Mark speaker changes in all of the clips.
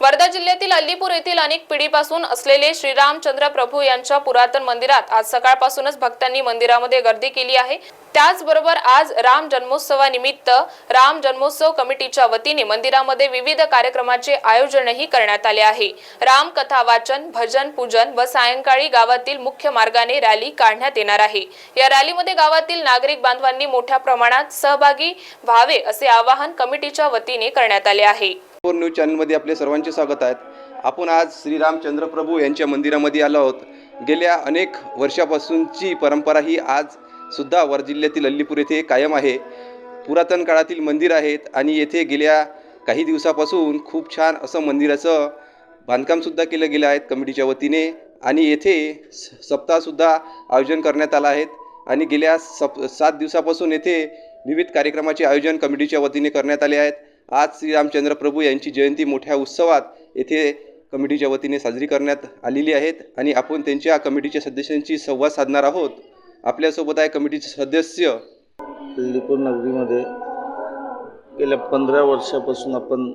Speaker 1: वर्धा जिल्ह्यातील अल्लीपूर येथील अनेक पिढीपासून असलेले श्रीरामचंद्र प्रभू यांच्या पुरातन मंदिरात आज सकाळपासूनच भक्तांनी मंदिरामध्ये गर्दी केली आहे. त्याचबरोबर आज राम जन्मोत्सवानिमित्त राम जन्मोत्सव कमिटीच्या वतीने मंदिरामध्ये विविध कार्यक्रमाचे आयोजनही करण्यात आले आहे. रामकथा वाचन भजन पूजन व सायंकाळी गावातील मुख्य मार्गाने रॅली काढण्यात येणार आहे. या रॅलीमध्ये गावातील नागरिक बांधवांनी मोठ्या प्रमाणात सहभागी व्हावे असे आवाहन कमिटीच्या वतीने करण्यात आले आहे.
Speaker 2: फोर न्यूज चॅनलमध्ये आपले सर्वांचे स्वागत आहेत आपण आज श्रीरामचंद्र प्रभू यांच्या मंदिरामध्ये आलो आहोत. गेल्या अनेक वर्षापासूनची परंपरा ही आज सुद्धा वर जिल्ह्यातील अल्लीपूर येथे कायम आहे. पुरातन काळातील मंदिर आहेत आणि येथे गेल्या काही दिवसापासून खूप छान असं मंदिराचं बांधकामसुद्धा केलं गेलं आहे कमिटीच्या वतीने. आणि येथे स- सप्ताहसुद्धा आयोजन करण्यात आलं आहेत आणि गेल्या सप सात दिवसापासून येथे विविध कार्यक्रमाचे आयोजन कमिटीच्या वतीने करण्यात आले आहेत. आज श्रीरामचंद्र प्रभू यांची जयंती मोठ्या उत्सवात येथे कमिटीच्या वतीने साजरी करण्यात आलेली आहेत आणि आपण त्यांच्या कमिटीच्या सदस्यांशी संवाद साधणार आहोत. आपल्यासोबत आहे कमिटीचे सदस्य.
Speaker 3: अल्लीपूर नगरीमध्ये गेल्या पंधरा वर्षापासून आपण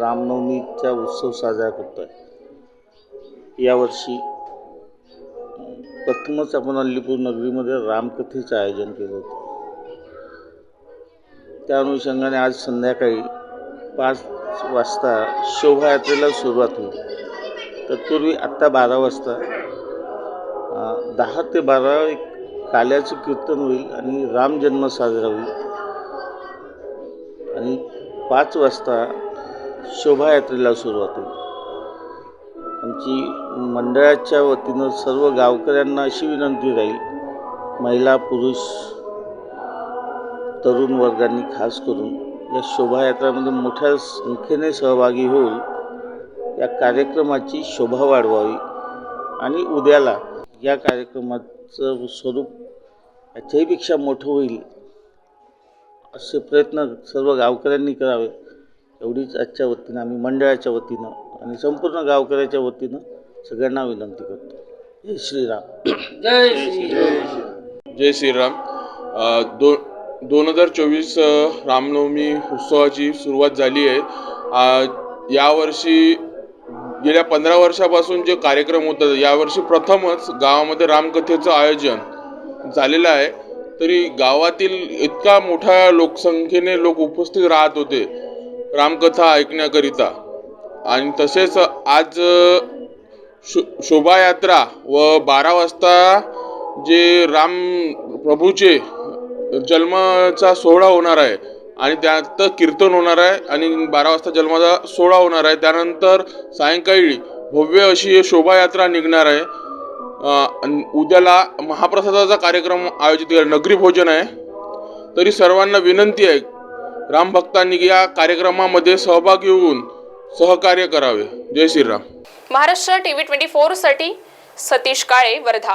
Speaker 3: रामनवमीचा उत्सव साजरा करतो आहे यावर्षी प्रथमच आपण अल्लीपूर नगरीमध्ये रामकथेचं आयोजन केलं होतं. त्या अनुषंगाने आज संध्याकाळी पाच वाजता शोभायात्रेला सुरुवात होईल. तत्पूर्वी आत्ता बारा वाजता दहा ते बारा एक काल्याचं कीर्तन होईल आणि रामजन्म साजरा होईल. आणि पाच वाजता शोभायात्रेला सुरुवात होईल. आमची मंडळाच्या वतीनं सर्व गावकऱ्यांना अशी विनंती राहील महिला पुरुष तरुण वर्गांनी खास करून या शोभायात्रामध्ये मोठ्या संख्येने सहभागी होऊन या कार्यक्रमाची शोभा वाढवावी आणि उद्याला या कार्यक्रमाचं स्वरूप याच्याहीपेक्षा मोठं होईल असे प्रयत्न सर्व गावकऱ्यांनी करावे. एवढीच आजच्या वतीनं आम्ही मंडळाच्या वतीनं आणि संपूर्ण गावकऱ्याच्या वतीनं सगळ्यांना विनंती करतो. जय श्रीराम.
Speaker 4: जय श्रीराम. अ, दो दोन हजार चोवीस रामनवमी उत्सवाची सुरुवात झाली आहे. यावर्षी गेल्या पंधरा वर्षापासून जे कार्यक्रम होतात यावर्षी प्रथमच गावामध्ये रामकथेचं आयोजन झालेलं आहे. तरी गावातील इतका मोठ्या लोकसंख्येने लोक उपस्थित राहत होते रामकथा ऐकण्याकरिता. आणि तसेच आज शो शोभायात्रा व बारा वाजता जे राम प्रभूचे जन्माचा सोहळा होणार आहे आणि त्यात कीर्तन होणार आहे आणि बारा वाजता जन्माचा सोहळा होणार आहे. त्यानंतर सायंकाळी भव्य अशी हे शोभायात्रा निघणार आहे. आणि उद्याला महाप्रसादाचा कार्यक्रम आयोजित केला नगरी भोजन आहे. तरी सर्वांना विनंती आहे रामभक्तांनी या कार्यक्रमामध्ये सहभाग घेऊन सहकार्य करावे. जय श्रीराम.
Speaker 1: महाराष्ट्र टीव्ही ट्वेंटी फोरसाठी सतीश काळे वर्धा.